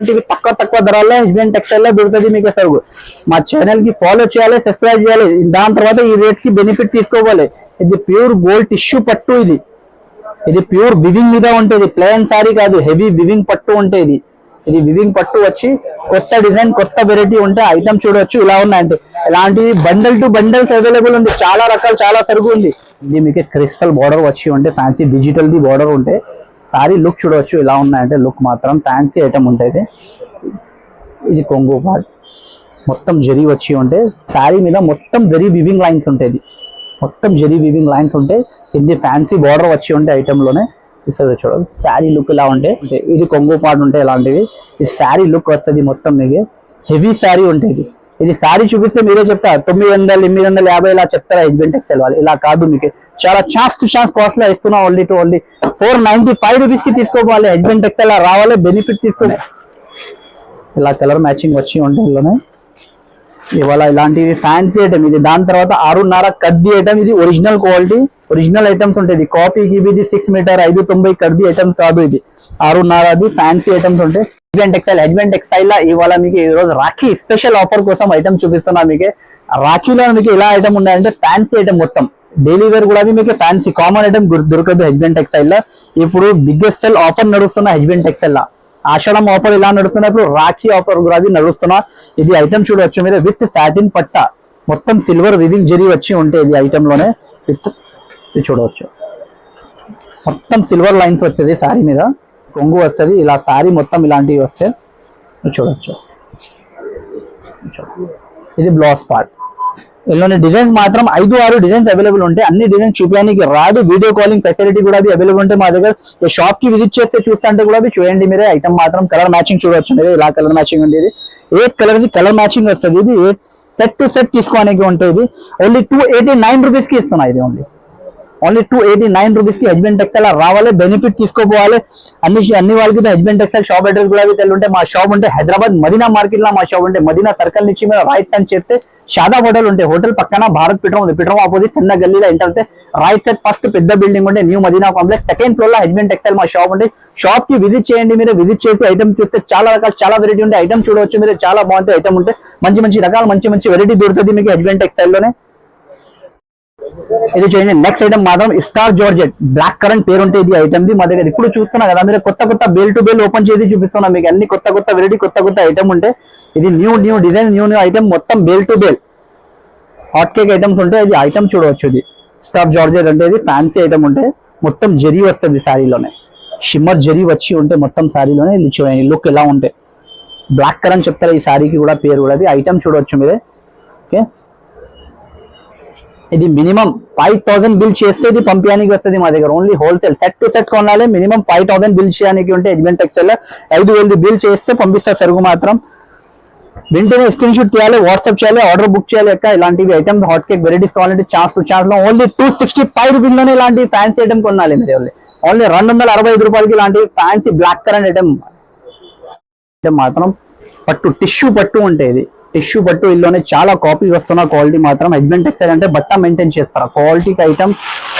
తక్కువ తక్కువ ధరల్లో హెచ్బిఎన్ టెక్స్టైల్లో దొరుకుతుంది మీకు సరుకు మా ఛానల్కి ఫాలో చేయాలి సబ్స్క్రైబ్ చేయాలి. దాని తర్వాత ఈ రేట్కి బెనిఫిట్ తీసుకోవాలి. ఇది ప్యూర్ గోల్డ్ టిష్యూ పట్టు ఇది. ఇది ప్యూర్ వివింగ్ మీద ఉంటుంది. ప్లేన్ సారీ కాదు హెవీ వివింగ్ పట్టు ఉంటే ఇది ఇది వివింగ్ పట్టు వచ్చి కొత్త డిజైన్ కొత్త వెరైటీ ఉంటే ఐటమ్ చూడొచ్చు. ఇలా ఉన్నాయంటే ఇలాంటివి బండల్ టు బండల్స్ అవైలబుల్ ఉంది. చాలా రకాలు చాలా సరుకు ఉంది. ఇది మీకు క్రిస్టల్ బార్డర్ వచ్చి ఉంటే ఫ్యాన్సీ డిజిటల్ ది బార్డర్ ఉంటే సారీ లుక్ చూడవచ్చు ఇలా ఉన్నాయంటే లుక్ మాత్రం ఫ్యాన్సీ ఐటమ్ ఉంటుంది. ఇది కొంగు పార్ట్. మొత్తం జరీ వచ్చి ఉంటే శారీ మీద మొత్తం జరీ వివింగ్ లైన్స్ ఉంటాయి మొత్తం జరీ వివింగ్ లైన్స్ ఉంటే ఇది ఫ్యాన్సీ బార్డర్ వచ్చి ఉంటే ఐటెంలోనే లోనే ఇస్తుంది చూడదు శారీ లుక్ ఇలా ఉంటే ఇది కొంగు పాటు ఉంటాయి ఇలాంటివి ఈ శారీ లుక్ వస్తుంది మొత్తం మీకు హెవీ శారీ ఉంటుంది. ఇది శారీ చూపిస్తే మీరే చెప్తారు. తొమ్మిది వందలు ఎనిమిది వందల యాభై ఇలా చెప్తారా? హెచ్బెన్ టెక్స్టైల్ వాళ్ళు. ఇలా కాదు మీకు. చాలా ఛాన్స్ టు ఛాన్స్ కాస్ట్లో ఇస్తున్నాం only to only four ninety five రూపీస్కి తీసుకోవాలి. హెచ్బెన్ అలా రావాలి. బెనిఫిట్ తీసుకోవాలి ఇలా కలర్ మ్యాచింగ్ వచ్చి ఉంటే ఇందులోనే ఇవాళ ఇలాంటివి ఫ్యాన్సీ ఐటమ్ ఇది దాని తర్వాత ఆరున్నర కద్ది ఐటమ్ ఇది ఒరిజినల్ క్వాలిటీ ఒరిజినల్ ఐటమ్స్ ఉంటాయి ఇది. కాపీకి ఇది సిక్స్ మీటర్ ఐదు తొంభై కడిది ఐటమ్స్ కాదు ఇది. ఆరున్నర అది ఫ్యాన్సీ ఐటమ్స్ ఉంటాయి హెజ్బెన్ టెక్స్టైల్ హెజ్బెన్ టెక్స్టైల్ లా ఇవాళ మీకు ఈ రోజు రాఖీ స్పెషల్ ఆఫర్ కోసం ఐటమ్ చూపిస్తున్నా మీకు. రాఖీలో మీకు ఇలా ఐటమ్ ఉన్నాయంటే ఫ్యాన్సీ ఐటమ్ మొత్తం. డైలీ వేర్ కూడా మీకు ఫ్యాన్సీ కామన్ ఐటమ్ దొరకదు హెజ్బెన్ టెక్స్టైల్లో. ఇప్పుడు బిగ్గెస్ట్ సెల్ ఆఫర్ నడుస్తున్న హెజ్బెన్ టెక్స్టైల్ లా. ఆషాఢం ఆఫర్ ఇలా నడుస్తున్నప్పుడు రాఖీ ఆఫర్ కూడా అది నడుస్తున్నా. ఇది ఐటమ్ చూడవచ్చు మీరు. విత్ సాటిన్ పట్ట. మొత్తం సిల్వర్ వివింగ్ జరీ వచ్చి ఉంటే ఇది ఐటమ్లోనే. విత్ ఇది చూడవచ్చు. మొత్తం సిల్వర్ లైన్స్ వచ్చేది శారీ మీద. కొంగు వస్తుంది. ఇలా శారీ మొత్తం ఇలాంటివి వస్తే చూడొచ్చు చూడవచ్చు. ఇది బ్లౌజ్ పార్ట్ ఇందులోని డిజైన్స్ మాత్రం ఐదు ఆరు డిజైన్స్ అవైలబుల్ ఉంటాయి అన్ని డిజైన్స్ చూపించడానికి రాదు. వీడియో కాలింగ్ ఫెసిలిటీ కూడా అవైలబుల్ ఉంటాయి మా దగ్గర షాప్కి విజిట్ చేస్తే చూస్తే కూడా కూడా చూడండి మీరే. ఐటమ్ మాత్రం కలర్ మ్యాచింగ్ చూడవచ్చు మీరు. ఇలా కలర్ మ్యాచింగ్ ఉండేది. ఏ కలర్ కలర్ మ్యాచింగ్ వస్తుంది? ఇది సెట్ టు సెట్ తీసుకోవడానికి ఉంటుంది ఓన్లీ టూ ఎయిటీ నైన్ రూపీస్కి ఇస్తున్నా ఇది only only two eighty nine రూపీస్కి హెజ్బెన్ టెక్స్టైల్ రావాలి బెనిఫిట్ తీసుకోపోవాలి. అన్ని అన్ని వాళ్ళకి హెజ్బెన్ టెక్స్టైల్ షాప్ అడ్రస్ కూడా తెలుంటే మా షాప్ ఉంటే హైదరాబాద్ మదీనా మార్కెట్లో మా షాప్ ఉంటే మదీనా సర్కిల్ నుంచి మీరు రైట్ అని చెప్తే షాదా హోటల్ ఉంటే హోటల్ పక్కన భారత్ పిట్రం ఉంది. పిట్రం ఆపోజిట్ చిన్న గల్లీలో ఎంటర్ అయితే రైట్ సైడ్ ఫస్ట్ పెద్ద బిల్డింగ్ ఉంటే న్యూ మదీనా కాంప్లెక్స్ సెకండ్ ఫ్లోర్లో హెజ్బెన్ టెక్స్టైల్ మా షాప్ ఉంటే షాప్కి విజిట్ చేయండి మీరు. విజిట్ చేసి ఐటమ్ చూస్తే చాలా రకాల చాలా వెరైటీ ఉంటాయి ఐటమ్ చూడవచ్చు మీరు. చాలా బాగుంటాయి ఐటమ్ ఉంటే. మంచి మంచి రకాల మంచి మంచి వెరైటీ దొరుకుతుంది మీకు హెజ్బెన్ టెక్స్టైల్లోనే. ఇది చూడండి నెక్స్ట్ ఐటమ్ మాత్రం స్టార్ జార్జెట్ బ్లాక్ కరెంట్ పేరు ఉంటే ఇది ఐటమ్ ది. మా దగ్గర ఇప్పుడు చూస్తున్నా కదా. మీరు కొత్త కొత్త బేల్ టు బేల్ ఓపెన్ చేసి చూపిస్తున్నా మీకు. అన్ని కొత్త కొత్త వెరైటీ కొత్త కొత్త ఐటమ్ ఉంటే ఇది new new design new new item మొత్తం bale to bale hot cake items ఉంటాయి ఇది ఐటమ్ చూడవచ్చు ఇది. స్టార్ జార్జెట్ అంటే ఇది ఫ్యాన్సీ ఐటమ్ ఉంటే మొత్తం జరీ వస్తుంది శారీలోనే. షిమ్మర్ జరీ వచ్చి ఉంటే మొత్తం శారీలోనే ఇది చూడండి లుక్ ఎలా ఉంటే. బ్లాక్ కరెంట్ చెప్తారు ఈ శారీకి కూడా పేరు కూడా అది. ఐటమ్ చూడవచ్చు మీరే. ఓకే ఇది మినిమం ఫైవ్ థౌసండ్ బిల్ చేస్తే ఇది పంపించడానికి వస్తుంది మా దగ్గర only wholesale set to set కొనాలి మినిమం ఫైవ్ థౌసండ్ బిల్ చేయడానికి ఉంటే ఎడ్మెంట్ ఎక్సెల్ ఐదు వేలు బిల్ చేస్తే పంపిస్తారు సరుకు మాత్రం. వెంటనే స్క్రీన్ షూట్ చేయాలి వాట్సాప్ చేయాలి ఆర్డర్ బుక్ చేయాలి ఎక్క ఇలాంటివి ఐటమ్స్ హాట్ కేక్ వెరైటీస్ కావాలంటే ఛాన్స్ టు ఛాన్స్లో ఓన్లీ టూ సిక్స్టీ ఫైవ్ రూపీస్లోనే ఇలాంటి ఫ్యాన్సీ ఐటమ్ కొనాలి మీరు ఓన్లీ ఓన్లీ రెండు వందల అరవై ఐదు రూపాయలకి ఇలాంటి ఫ్యాన్సీ బ్లాక్ కరెంట్ ఐటమ్ అంటే మాత్రం పట్టు టిష్యూ పట్టు ఉంటాయి ఇది. టిష్యూ పట్టు ఇల్లోనే చాలా కాపీ వస్తున్న క్వాలిటీ మాత్రం హెజ్బెన్ ఎక్సైడ్ అంటే బట్ట మెయింటైన్ చేస్తారు? క్వాలిటీకి ఐటమ్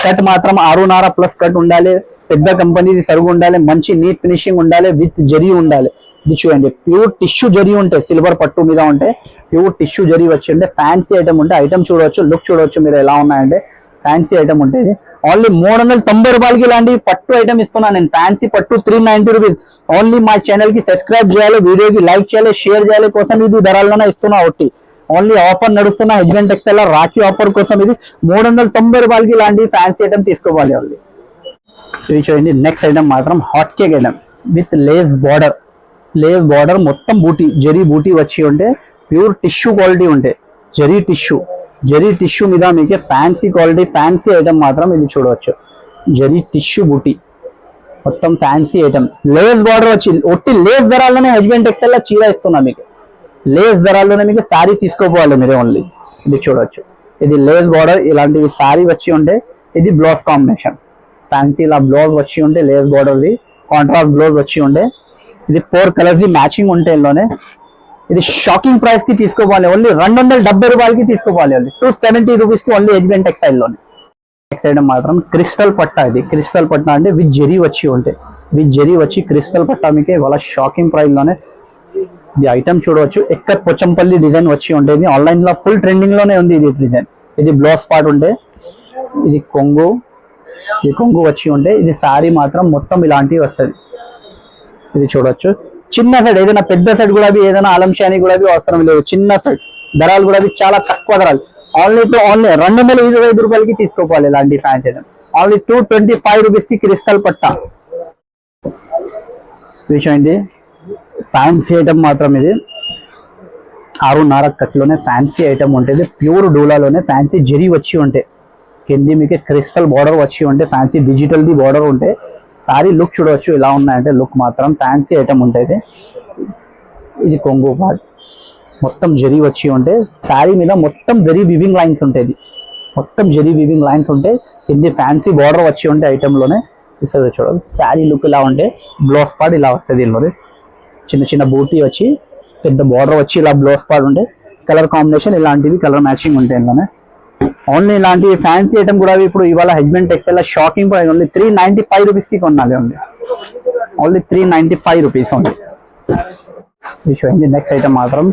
కట్ మాత్రం ఆరున్నర ప్లస్ కట్ ఉండాలి పెద్ద కంపెనీది సరుగు ఉండాలి మంచి నీట్ ఫినిషింగ్ ఉండాలి విత్ జరీ ఉండాలి. ఇది చూడండి ప్యూర్ టిష్యూ జరీ ఉంటాయి సిల్వర్ పట్టు మీద ఉంటే ప్యూర్ టిష్యూ జరీ వచ్చి ఉంటే ఫ్యాన్సీ ఐటమ్ ఉంటే ఐటమ్ చూడవచ్చు లుక్ చూడవచ్చు మీరు ఎలా ఉన్నాయంటే ఫ్యాన్సీ ఐటమ్ ఉంటుంది ఓన్లీ మూడు వందల తొంభై రూపాయలకి ఇలాంటి పట్టు ఐటమ్ ఇస్తున్నాను. నేను ఫ్యాన్సీ పట్టు త్రీ నైన్టీ రూపీస్ ఓన్లీ మా ఛానల్కి సబ్స్క్రైబ్ చేయాలి వీడియోకి లైక్ చేయాలి షేర్ చేయాలి. కోసం ఇది ధరల్లోనే ఇస్తున్నా ఒకటి ఓన్లీ ఆఫర్ నడుస్తున్న హెజ్బెన్ టెక్స్టైల్ రాఖీ ఆఫర్ కోసం ఇది మూడు వందల తొంభై రూపాయలకి ఇలాంటి ఫ్యాన్సీ ఐటమ్ తీసుకోవాలి ఓన్లీ చూడండి నెక్స్ట్ ఐటమ్ మాత్రం hot cake item with lace border lace border మొత్తం బూటీ జరీ బూటీ వచ్చి ఉంటే ప్యూర్ టిష్యూ క్వాలిటీ ఉంటే జరీ టిష్యూ జరీ టిష్యూ మీద మీకు ఫ్యాన్సీ క్వాలిటీ ఫ్యాన్సీ ఐటమ్ మాత్రం ఇది చూడవచ్చు. జరీ టిష్యూ బుటీ. మొత్తం ఫ్యాన్సీ ఐటమ్ లేస్ బార్డర్ వచ్చి ఒట్టి లేస్ ధరాల్లోనే హెజ్బెండ్ టెక్స్టైల్ చీర ఇస్తున్నా మీకు. లేస్ ధరాల్లోనే మీకు శారీ తీసుకోపోవాలి మీరు ఓన్లీ ఇది చూడవచ్చు. ఇది లేస్ బార్డర్ ఇలాంటివి శారీ వచ్చి ఉంటే ఇది బ్లౌజ్ కాంబినేషన్ ఫ్యాన్సీ ఇలా బ్లౌజ్ వచ్చి ఉంటే లేస్ బార్డర్ది కాంట్రాస్ట్ బ్లౌజ్ వచ్చి ఉండే ఇది ఫోర్ కలర్స్ ది మ్యాచింగ్ ఉంటే ఇందులోనే ఇది షాకింగ్ ప్రైస్కి తీసుకోవాలి ఓన్లీ రెండు వందల డెబ్బై రూపాయలకి తీసుకోవాలి ఓన్లీ. టూ సెవెంటీ రూపీస్కి ఓన్లీ హెజ్బెన్ టెక్స్టైల్లోనే. టెక్స్టైల్ మాత్రం క్రిస్టల్ పట్టా ఇది. క్రిస్టల్ పట్టా అంటే విత్ జెరీ వచ్చి ఉంటే. విత్ జెరీ వచ్చి క్రిస్టల్ పట్టా మీకు ఇవాళ షాకింగ్ ప్రైస్లోనే. ఇది ఐటమ్ చూడవచ్చు. ఎక్కడ పొచ్చంపల్లి డిజైన్ వచ్చి ఉండేది. ఆన్లైన్లో ఫుల్ ట్రెండింగ్లోనే ఉంది ఇది డిజైన్ ఇది బ్లౌజ్ పార్ట్ ఉంటే ఇది కొంగు. ఇది కొంగు వచ్చి ఉంటే ఇది సారీ మాత్రం మొత్తం ఇలాంటివి వస్తుంది ఇది చూడవచ్చు. చిన్న సెట్ ఏదైనా పెద్ద సెట్ కూడా ఏదైనా ఆలంశాని కూడా అవసరం లేదు. చిన్న సెట్ ధరలు కూడా చాలా తక్కువ ధరలు. ఓన్లీ టు ఓన్లీ రెండు వందల ఇరవై ఐదు రూపాయలకి తీసుకోవాలి ఇలాంటి fancy item only two twenty five రూపీస్కి క్రిస్టల్ పట్టా. విషయం ఏంటి? ఫ్యాన్సీ ఐటమ్ మాత్రం ఇది. ఆరున్నర కట్లోనే ఫ్యాన్సీ ఐటమ్ ఉంటుంది. ప్యూర్ డూలాలోనే ఫ్యాన్సీ జెరీ వచ్చి ఉంటాయి కింది మీకు క్రిస్టల్ బార్డర్ వచ్చి ఉంటే ఫ్యాన్సీ డిజిటల్ ది బార్డర్ ఉంటే సారీ లుక్ చూడవచ్చు ఇలా ఉన్నాయంటే లుక్ మాత్రం ఫ్యాన్సీ ఐటమ్ ఉంటుంది. ఇది కొంగు పార్ట్ మొత్తం జరీ వచ్చి ఉంటే శారీ మీద మొత్తం జరీ వివింగ్ లైన్స్ ఉంటాయి మొత్తం జరీ వివింగ్ లైన్స్ ఉంటే ఇది ఫ్యాన్సీ బార్డర్ వచ్చి ఉంటే ఐటెంలోనే ఇస్తుంది చూడదు శారీ లుక్ ఇలా ఉంటే బ్లౌజ్ పార్ట్ ఇలా వస్తుంది దీనిలోనే చిన్న చిన్న బూటీ వచ్చి పెద్ద బార్డర్ వచ్చి ఇలా బ్లౌజ్ పార్ట్ ఉంటే కలర్ కాంబినేషన్ ఇలాంటివి కలర్ మ్యాచింగ్ ఉంటాయి ఇందులోనే. ఓన్లీ ఇలాంటి ఫ్యాన్సీ ఐటమ్ కూడా ఇప్పుడు ఇవాళ హెజ్మెంట్ textile shocking price only three ninety five రూపీస్కి కొనాలి only only three ninety five rupees only చూడండి నెక్స్ట్ ఐటమ్ మాత్రం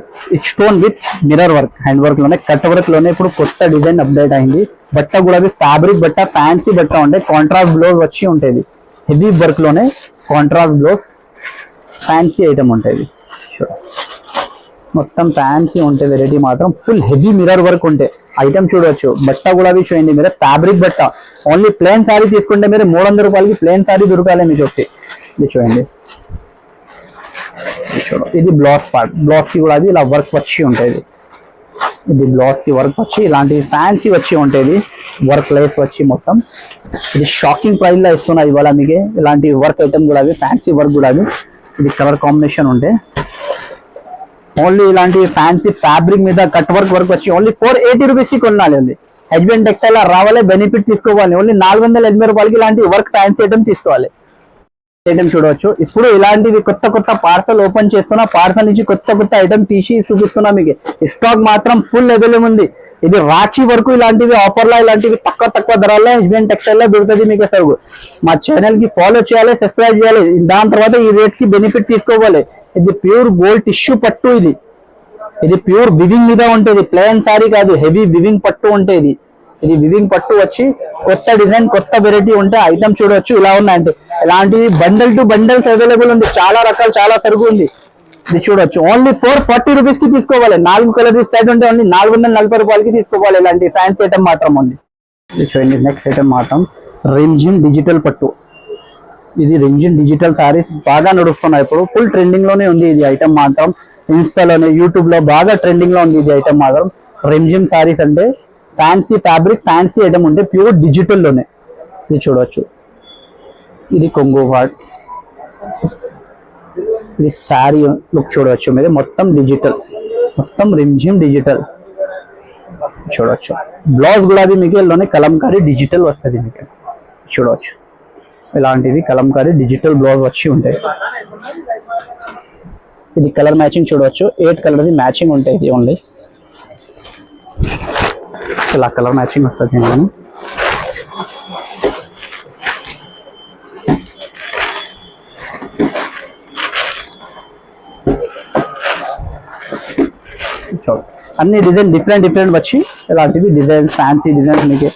stone with mirror work hand వర్క్లోనే cut వర్క్లోనే ఇప్పుడు కొత్త డిజైన్ అప్డేట్ అయింది. బట్ట కూడా ఫ్యాబ్రిక్ బట్ట ఫ్యాన్సీ బట్ట ఉంటే కాంట్రాస్ట్ బ్లౌజ్ వచ్చి ఉంటుంది. హెవీ వర్క్లోనే కాంట్రాస్ట్ బ్లౌజ్ ఫ్యాన్సీ ఐటమ్ ఉంటుంది. మొత్తం ఫ్యాన్సీ ఉంటే వెరైటీ మాత్రం ఫుల్ హెవీ మిరర్ వర్క్ ఉంటే. ఐటమ్ చూడవచ్చు బట్ట కూడా అవి చూడండి మీరు ఫ్యాబ్రిక్ బట్ట. ఓన్లీ ప్లేన్ శారీ తీసుకుంటే మీరు మూడు వందల రూపాయలకి ప్లేన్ శారీ దొరకాలి మీకు వచ్చి ఇది చూడండి ఇది బ్లౌజ్ పార్ట్ బ్లౌజ్కి కూడా అది ఇలా వర్క్ వచ్చి ఉంటుంది ఇది బ్లౌజ్కి వర్క్ వచ్చి ఇలాంటి ఫ్యాన్సీ వచ్చి ఉంటుంది వర్క్ లైఫ్ వచ్చి మొత్తం. ఇది షాకింగ్ ప్రైస్లో ఇస్తున్నా ఇవాళ మీకు. ఇలాంటి వర్క్ ఐటమ్ కూడా అవి ఫ్యాన్సీ వర్క్ కూడా అవి. ఇది కలర్ కాంబినేషన్ ఉంటే. ఓన్లీ ఇలాంటి ఫ్యాన్సీ ఫ్యాబ్రిక్ మీద కట్ వర్క్ వర్క్ వచ్చి ఓన్లీ ఫోర్ ఎయిటీ రూపీస్కి కొనాలి ఉంది హెజ్బెండ్ టెక్స్టైల్ రావాలి బెనిఫిట్ తీసుకోవాలి. ఓన్లీ నాలుగు వందల ఎనభై రూపాయలకి ఇలాంటి వర్క్ ఫ్యాన్సీ ఐటమ్ తీసుకోవాలి. ఐటమ్ చూడవచ్చు. ఇప్పుడు ఇలాంటివి కొత్త కొత్త పార్సల్ ఓపెన్ చేస్తున్నా పార్సల్ నుంచి కొత్త కొత్త ఐటమ్ తీసి చూపిస్తున్నా మీకు. స్టాక్ మాత్రం ఫుల్ అవైలబుల్ ఉంది. ఇది రాక్షి వరకు ఇలాంటివి ఆఫర్లో ఇలాంటివి తక్కువ తక్కువ ధరల్లో హెజ్బెండ్ టెక్స్టైల్లో దొరుకుతుంది మీకు అసలు. మా ఛానల్కి ఫాలో చేయాలి సబ్స్క్రైబ్ చేయాలి. దాని తర్వాత ఈ రేట్కి బెనిఫిట్ తీసుకోవాలి. ఇది ప్యూర్ గోల్డ్ టిష్యూ పట్టు ఇది. ఇది ప్యూర్ వివింగ్ మీద ఉంటుంది ప్లేన్ సారీ కాదు హెవీ వివింగ్ పట్టు ఉంటే ఇది. ఇది వివింగ్ పట్టు వచ్చి కొత్త డిజైన్ కొత్త వెరైటీ ఉంటే ఐటమ్ చూడవచ్చు ఇలా ఉన్నాయంటే ఇలాంటివి బండల్ టు బండల్స్ అవైలబుల్ ఉంది. చాలా రకాలు చాలా సరుకు ఉంది. ఇది చూడొచ్చు. ఓన్లీ ఫోర్ ఫార్టీ రూపీస్కి తీసుకోవాలి. నాలుగు కలర్ సెట్ ఉంటే ఓన్లీ నాలుగు వందల నలభై రూపాయలకి తీసుకోవాలి. ఇలాంటి ఫ్యాన్స్ ఐటమ్ మాత్రం ఉంది. చూడండి నెక్స్ట్ ఐటమ్ మాత్రం రింజిన్ డిజిటల్ పట్టు. ఇది రింజిన్ డిజిటల్ సారీస్ బాగా నడుస్తున్నాయి. ఇప్పుడు ఫుల్ ట్రెండింగ్లోనే ఉంది ఇది ఐటమ్ మాత్రం. ఇన్స్టాలోనే యూట్యూబ్లో బాగా ట్రెండింగ్లో ఉంది ఇది ఐటమ్ మాత్రం. రింజిన్ సారీస్ అంటే ఫ్యాన్సీ ఫ్యాబ్రిక్ ఫ్యాన్సీ ఐటమ్ ఉంటే ప్యూర్ డిజిటల్లోనే. ఇది చూడవచ్చు ఇది కొంగు వాట్ ఇది శారీ లుక్ చూడవచ్చు మీరు. మొత్తం డిజిటల్ మొత్తం రింజిమ్ డిజిటల్ చూడవచ్చు బ్లౌజ్ కూడా అది మీకు ఇందులోనే కలంకారీ డిజిటల్ వస్తుంది మీకు. చూడవచ్చు ఇలాంటివి కలంకారీ డిజిటల్ బ్లౌజ్ వచ్చి ఉంటాయి. ఇది కలర్ మ్యాచింగ్ చూడవచ్చు. ఎయిట్ కలర్ది మ్యాచింగ్ ఉంటాయి ఇది ఓన్లీ ఇలా కలర్ మ్యాచింగ్ వస్తుంది నేను అన్ని డిజైన్ డిఫరెంట్ డిఫరెంట్ వచ్చి ఇలాంటివి డిజైన్ ఫ్యాన్సీ డిజైన్స్ మీకు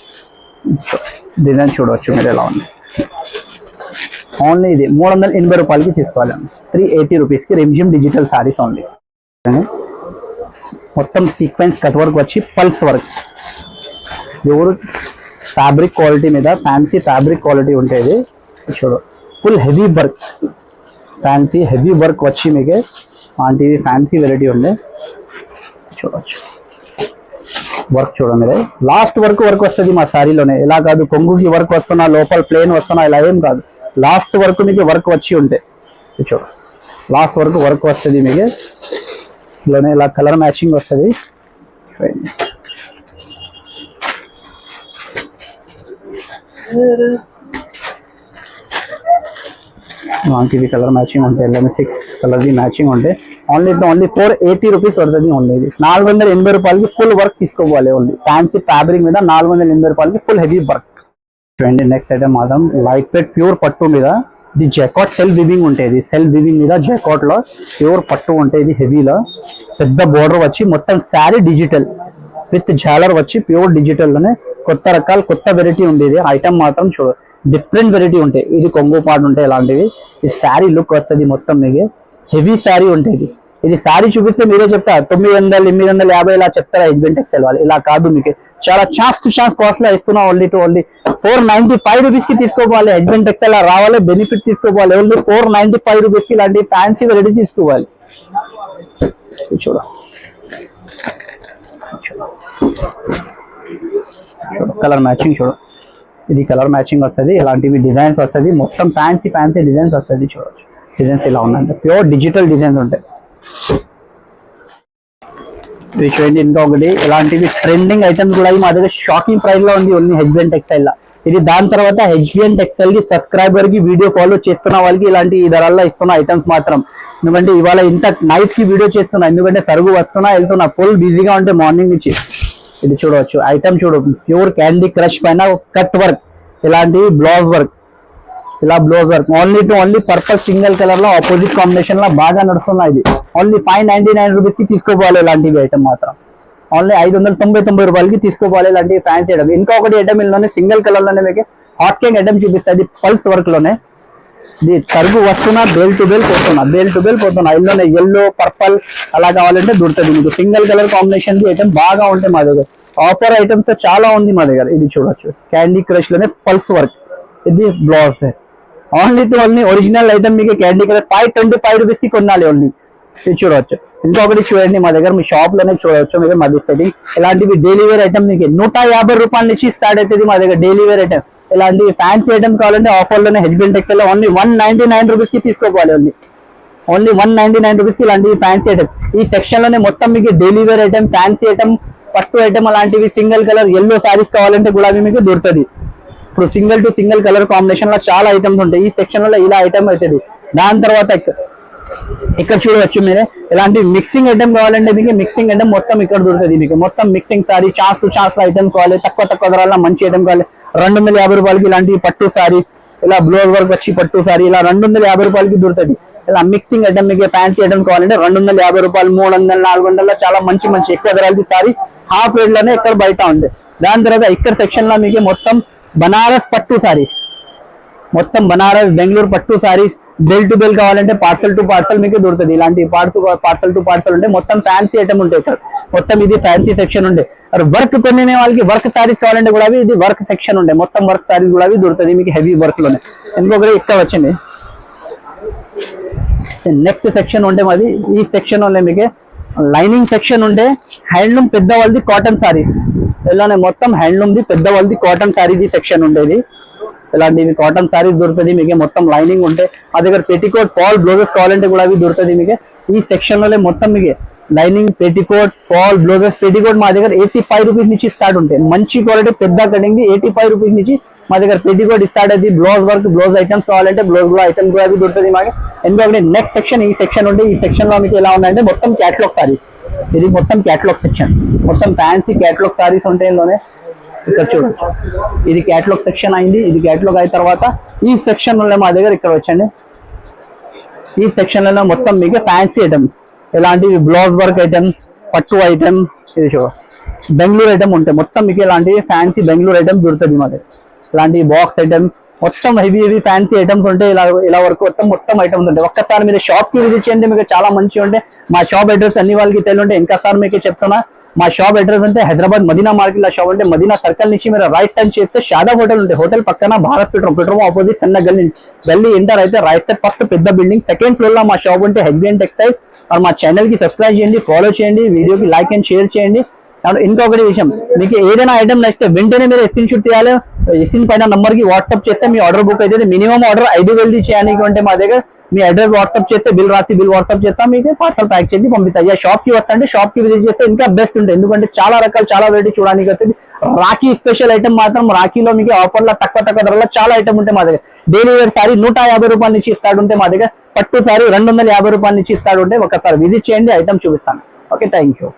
డిజైన్ చూడవచ్చు మీరు ఎలా ఉంది ఓన్లీ ఇది మూడు వందల ఎనభై రూపాయలకి తీసుకోవాలి. త్రీ ఎయిటీ రూపీస్కి రిమ్జిమ్ డిజిటల్ సారీస్ ఓన్లీ మొత్తం సీక్వెన్స్ కట్ వర్క్ వచ్చి పల్స్ వర్క్ ఎవరు ఫ్యాబ్రిక్ క్వాలిటీ మీద ఫ్యాన్సీ ఫ్యాబ్రిక్ క్వాలిటీ ఉంటుంది చూడు. Full heavy work fancy heavy work వచ్చి మీకు అలాంటివి ఫ్యాన్సీ వెరైటీ ఉండే. చూడవచ్చు వర్క్ చూడండి లాస్ట్ వరకు వర్క్ వస్తుంది మా శారీలోనే. ఇలా కాదు కొంగుకి వర్క్ వస్తున్నా లోపల ప్లేన్ వస్తున్నా ఇలా ఏం కాదు. లాస్ట్ వరకు మీకు వర్క్ వచ్చి ఉంటే. చూడు. లాస్ట్ వరకు వర్క్ వస్తుంది మీకు. ఇలానే ఇలా కలర్ మ్యాచింగ్ వస్తుంది. వాటివి కలర్ మ్యాచింగ్ ఉంటాయి ఎల్ఎం సిక్స్ కలర్ది మ్యాచింగ్ ఉంటాయి only only four eighty rupees పడుతుంది ఓన్లీ ఇది. నాలుగు వందల ఎనభై రూపాయలకి ఫుల్ వర్క్ తీసుకోవాలి ఓన్లీ ఫ్యాన్సీ ఫ్యాబ్రిక్ మీద నాలుగు వందల ఎనభై రూపాయలకి ఫుల్ హెవీ వర్క్ చూడండి నెక్స్ట్ ఐటమ్ మాత్రం లైట్ వెయిట్ ప్యూర్ పట్టు మీద ఇది జెకాట్ సెల్ వివింగ్ ఉంటాయి సెల్ వివింగ్ మీద జెకాట్లో ప్యూర్ పట్టు ఉంటాయి ఇది హెవీలో పెద్ద బోర్డర్ వచ్చి మొత్తం శారీ డిజిటల్ విత్ జాలర్ వచ్చి ప్యూర్ డిజిటల్లోనే కొత్త రకాల కొత్త వెరైటీ ఉంది ఇది. ఐటమ్ మాత్రం చూడ. డిఫరెంట్ వెరైటీ ఉంటాయి ఇది కొంగు పాటు ఉంటాయి ఇలాంటివి ఈ శారీ లుక్ వస్తుంది మొత్తం మీకు. హెవీ శారీ ఉంటుంది. ఇది శారీ చూపిస్తే మీరే చెప్తారు తొమ్మిది వందలు ఎనిమిది వందల యాభై ఇలా చెప్తారా? హెజ్బెంట్ ఎక్సెల్ వాళ్ళు. ఇలా కాదు మీకు. చాలా ఛాన్స్ టు ఛాన్స్ కాస్ట్లో ఇస్తున్నాం only to only four ninety five రూపీస్కి తీసుకోవాలి. హెజ్బెంట్ ఎక్సెల్ రావాలి బెనిఫిట్ తీసుకోవాలి. ఓన్లీ ఫోర్ నైన్టీ ఫైవ్ రూపీస్కి ఇలాంటి ఫ్యాన్సీ వెరైటీ తీసుకోవాలి. చూడ. కలర్ మ్యాచింగ్ చూడండి ఇది కలర్ మ్యాచింగ్ వస్తుంది ఇలాంటివి డిజైన్స్ వస్తుంది మొత్తం ఫ్యాన్సీ ఫ్యాన్సీ డిజైన్స్ వస్తుంది చూడవచ్చు డిజైన్స్ ఇలా ఉన్నాయి. ప్యూర్ డిజిటల్ డిజైన్స్ ఉంటాయి. ఇవి చూడండి ఇంకొకటి ఇలాంటివి ట్రెండింగ్ ఐటమ్స్ కూడా మా దగ్గర షాకింగ్ ప్రైస్లో ఉంది ఓన్లీ హెచ్బిఎన్ టెక్స్టైల్ లా. ఇది దాని తర్వాత హెచ్బిఎన్ టెక్స్టైల్కి సబ్స్క్రైబర్కి వీడియో ఫాలో చేస్తున్న వాళ్ళకి ఇలాంటి ధరల్లో ఇస్తున్న ఐటమ్స్ మాత్రం. ఎందుకంటే ఇవాళ ఇంత నైట్కి వీడియో చేస్తున్నా ఎందుకంటే సరుగు వస్తున్నా వెళ్తున్నా ఫుల్ బిజీగా ఉంటే మార్నింగ్ నుంచి. ఇది చూడవచ్చు. ఐటమ్ చూడు ప్యూర్ క్యాండీ క్రష్ పైన కట్ వర్క్ ఇలాంటి బ్లౌజ్ వర్క్ ఇలా blouse work only to only purple single కలర్లో ఆపోజిట్ కాంబినేషన్లో బాగా నడుస్తున్నాయి ఇది. ఓన్లీ ఫైవ్ నైన్టీ నైన్ రూపీస్కి తీసుకోపోవాలి ఇలాంటివి ఐటమ్ మాత్రం. ఓన్లీ ఐదు వందల తొంభై తొంభై రూపాయలకి తీసుకోవాలి ఇలాంటి ఫ్యాన్సీ ఐటమ్ ఇంకొకటి ఐటమ్ ఇందులోనే సింగిల్ కలర్లోనే మీకు హాట్ కేక్ ఐటమ్ చూపిస్తుంది పల్స్ వర్క్లోనే. తరుగు వస్తున్నా బేల్ టు బేల్ పోతున్నా బేల్ టు బేల్ పోతున్నా. ఇందులోనే ఎల్లో పర్పల్ అలా కావాలంటే దొరుకుతుంది మీకు సింగిల్ కలర్ కాంబినేషన్ ఐటమ్ బాగా ఉంటాయి మా దగ్గర. ఆఫర్ ఐటమ్స్ చాలా ఉంది మా దగ్గర. ఇది చూడొచ్చు. క్యాండీ క్రష్లోనే పల్స్ వర్క్ ఇది blouse only to only original item మీకు candy crush five twenty five రూపీస్కి కొనాలి ఓన్లీ ఇది చూడవచ్చు ఇంకొకటి చూడండి మా దగ్గర మీ షాప్లోనే చూడవచ్చు మీకు మధ్య సెట్టింగ్ ఇలాంటివి డైలీ వేర్ ఐటమ్ మీకు నూట యాభై రూపాయల నుంచి స్టార్ట్ అవుతుంది మా దగ్గర డైలీ వేర్ ఐటమ్ ఇలాంటి ఫ్యాన్సీ ఐటమ్ కావాలంటే ఆఫర్లోనే లోనే హెచ్బిన్ textile only one ninety nine రూపీస్కి తీసుకోవాలి only only one ninety nine రూపీస్కి ఇలాంటి ఫ్యాన్సీ ఐటమ్ ఈ సెక్షన్లోనే మొత్తం మీకు daily wear item fancy item పట్టు ఐటమ్ అలాంటివి సింగిల్ కలర్ ఎల్లో సారీస్ కావాలంటే కూడా మీకు దొరుకుతుంది. ఇప్పుడు సింగిల్ టు సింగిల్ కలర్ కాంబినేషన్లో చాలా ఐటమ్స్ ఉంటాయి. ఈ సెక్షన్లో ఇలా ఐటమ్ అవుతుంది దాని తర్వాత ఇక్కడ చూడవచ్చు మీరు. ఇలాంటి మిక్సింగ్ ఐటమ్ కావాలంటే మీకు మిక్సింగ్ ఐటమ్ మొత్తం ఇక్కడ దొరుకుతుంది మీకు. మొత్తం mixing sari chance to item కావాలి తక్కువ తక్కువ ధరల్లో మంచి ఐటమ్ కావాలి. రెండు వందల యాభై రూపాయలకి ఇలాంటి పట్టు సారీ ఇలా బ్లౌజ్ వర్క్ వచ్చి పట్టు సారీ ఇలా రెండు వందల యాభై రూపాయలకి దొరుకుతుంది. ఇలా మిక్సింగ్ ఐటమ్ మీకు ఫ్యాన్సీ ఐటమ్ కావాలంటే రెండు వందల యాభై రూపాయలు మూడు వందల నాలుగు వందల చాలా మంచి మంచి ఎక్కువ ధరలకి సారీ హాఫ్ రేట్లోనే ఇక్కడ బయట ఉంది. దాని తర్వాత ఇక్కడ సెక్షన్లో మీకు మొత్తం బనారస్ పట్టు సారీస్ మొత్తం బనారస్ బెంగళూరు పట్టు సారీస్ బెల్ టు బెల్ కావాలంటే పార్సల్ టు పార్సల్ మీకు దొరుకుతుంది. ఇలాంటి పార్ట్ పార్సల్ టు పార్సల్ ఉంటే మొత్తం ఫ్యాన్సీ ఐటమ్ ఉంటాయి ఇక్కడ. మొత్తం ఇది ఫ్యాన్సీ సెక్షన్ ఉండే. వర్క్ కొన్ని వాళ్ళకి. వర్క్ సారీస్ కావాలంటే కూడా ఇది వర్క్ సెక్షన్ ఉండే. మొత్తం వర్క్ సారీస్ కూడా దొరుకుతుంది. మీకు హెవీ వర్క్లోనే. ఇంకొకటి ఇక్కడ వచ్చింది? నెక్స్ట్ సెక్షన్ ఉంటే మాది. ఈ సెక్షన్ ఉండే మీకు. లైనింగ్ సెక్షన్ ఉండే. హ్యాండ్లూమ్ పెద్ద వాళ్ళది కాటన్ సారీస్ ఇలానే మొత్తం హ్యాండ్లూమ్ ది పెద్ద వాళ్ళది కాటన్ సారీది సెక్షన్ ఉండేది ఇలాంటివి కాటన్ శారీస్ దొరుకుతుంది మీకు మొత్తం లైనింగ్ ఉంటే మా దగ్గర పెట్టికోట్ ఫాల్ బ్లౌజెస్ కావాలంటే కూడా అవి దొరుకుతుంది మీకు. ఈ సెక్షన్లోనే మొత్తం మీకు lining petticoat fall blouses petticoat మా దగ్గర ఎయిటీ ఫైవ్ రూపీస్ నుంచి స్టార్ట్ ఉంటాయి. మంచి క్వాలిటీ పెద్ద కటింగ్ ఎయిటీ ఫైవ్ రూపీస్ నుంచి మా దగ్గర పెట్టికోట్ స్టార్ట్ అయితే బ్లౌజ్ వర్క్ బ్లౌజ్ ఐటమ్స్ కావాలంటే బ్లౌజ్లో ఐటమ్ కూడా అవి దొరుకుతుంది మాకు. ఎందుకంటే నెక్స్ట్ సెక్షన్ ఈ సెక్షన్ ఉంటే ఈ సెక్షన్లో మీకు ఎలా ఉన్నాయంటే మొత్తం క్యాటలాగ్ సారీస్ ఇది మొత్తం క్యాటలాగ్ సెక్షన్ మొత్తం ఫ్యాన్సీ క్యాటలాగ్ సారీస్ ఉంటాయి ఇందులోనే. ఇక్కడ చూడొచ్చు ఇది క్యాటలాగ్ సెక్షన్ అయింది. ఇది క్యాటలాగ్ అయిన తర్వాత ఈ సెక్షన్లో మా దగ్గర ఇక్కడ వచ్చండి. ఈ సెక్షన్లలో మొత్తం మీకు ఫ్యాన్సీ ఐటమ్ ఇలాంటివి బ్లౌజ్ వర్క్ ఐటమ్ పట్టు ఐటమ్ ఇది చూడ. బెంగళూరు ఐటమ్ ఉంటాయి మొత్తం మీకు ఇలాంటివి ఫ్యాన్సీ బెంగళూరు ఐటమ్ దొరుకుతుంది మా దగ్గర. ఇలాంటి బాక్స్ ఐటమ్ మొత్తం హెవీ హెవీ ఫ్యాన్సీ ఐటమ్స్ ఉంటాయి ఇలా ఇలా వరకు మొత్తం మొత్తం ఐటమ్స్ ఉంటాయి ఒక్కసారి మీరు షాప్కి విజిట్ చేయండి మీకు చాలా మంచిగా ఉంటాయి మా షాప్ అడ్రస్ అన్ని వాళ్ళకి తెలియంటే ఇంకాసారి మీకు చెప్తున్నా. మా షాప్ అడ్రస్ అంటే హైదరాబాద్ మదీనా మార్కెట్లో షాప్ అంటే మదీనా సర్కిల్ నుంచి మీరు రైట్ టర్న్ చేస్తే షాదా హోటల్ ఉంటే హోటల్ పక్కన భారత్ పెట్రోల్ పెట్రోల్ ఆపోజిట్ చిన్న గల్లీ గల్లీ ఎంటర్ అయితే రైట్ సైడ్ ఫస్ట్ పెద్ద బిల్డింగ్ సెకండ్ ఫ్లోర్లో మా షాప్ ఉంటే హెల్బీ అండ్ టెక్స్టైల్ మరి మా ఛానల్కి సబ్స్క్రైబ్ చేయండి ఫాలో చేయండి వీడియోకి లైక్ అండ్ షేర్ చేయండి. అండ్ ఇంకొకటి విషయం మీకు ఏదైనా ఐటమ్ నచ్చితే వెంటనే మీరు స్క్రీన్ షూట్ చేయాలి. స్క్రీన్ పైన నంబర్కి వాట్సాప్ చేస్తే మీ ఆర్డర్ బుక్ అయితే మినిమం ఆర్డర్ ఐదు వేలది చేయడానికి అంటే మా దగ్గర. మీ అడ్రస్ వాట్సాప్ చేస్తే బిల్ రాసి బిల్ వాట్సాప్ చేస్తా మీకు పార్సల్ ప్యాక్ చేసి పంపిస్తాయి షాప్కి వస్తా అంటే షాప్కి విజిట్ చేస్తే ఇంకా బెస్ట్ ఉంటుంది. ఎందుకంటే చాలా రకాలు చాలా వెరైటీ చూడడానికి వస్తుంది. రాఖీ స్పెషల్ ఐటమ్ మాత్రం రాఖీలో మీకు ఆఫర్లో తక్కువ తక్కువ ధరలో చాలా ఐటమ్ ఉంటాయి మా దగ్గర. డైలీ వేర్ సారీ నూట యాభై రూపాయల నుంచి ఇస్తాడు ఉంటే మా దగ్గర. పట్టు సారీ రెండు వందల యాభై రూపాయల నుంచి ఇస్తాడు ఉంటే ఒకసారి విజిట్ చేయండి ఐటమ్ చూపిస్తాను. Okay thank you